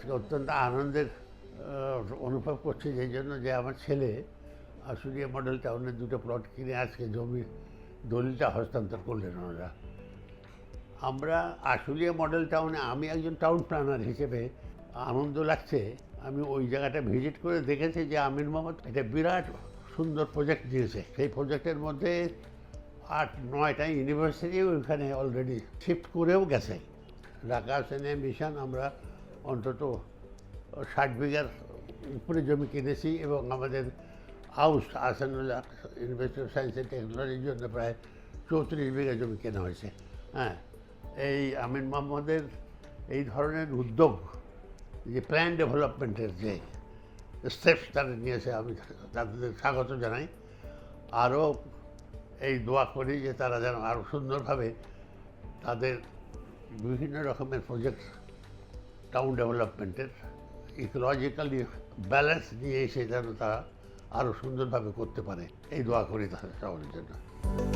আজকে অত্যন্ত আনন্দের অনুভব করছি যেই জন্য যে আমার ছেলে আশুলিয়া মডেল টাউনের দুটো প্লট কিনে আজকে জমির দলিলটা হস্তান্তর করলেন ওনারা। আমরা আশুলিয়া মডেল টাউনে, আমি একজন টাউন প্ল্যানার হিসেবে আনন্দ লাগছে। আমি ওই জায়গাটা ভিজিট করে দেখেছি যে আমির মোহাম্মদ একটা বিরাট সুন্দর প্রজেক্ট দিয়েছে। সেই প্রজেক্টের মধ্যে আট, নয়টা ইউনিভার্সিটি ওইখানে অলরেডি শিফট করেও গেছে। ঢাকা সেনে মিশন আমরা অন্তত ষাট বিঘার উপরে জমি কিনেছি এবং আমাদের house Ahsanullah university of science and টেকনোলজির জন্য প্রায় চৌত্রিশ বিঘা জমি কেনা হয়েছে। হ্যাঁ এই আমিন মোহাম্মদের এই ধরনের উদ্যোগ, যে প্ল্যান ডেভেলপমেন্টের যে স্টেপস তারা নিয়েছে, আমি তাদের স্বাগত জানাই। আরও এই দোয়া করি যে তারা যেন আরও সুন্দরভাবে তাদের বিভিন্ন রকমের প্রজেক্ট টাউন ডেভেলপমেন্টের ইকোলজিক্যালি ব্যালেন্স নিয়ে এসে যেন তারা আরও সুন্দরভাবে করতে পারে। এই দোয়া করি তাদের সবার জন্য।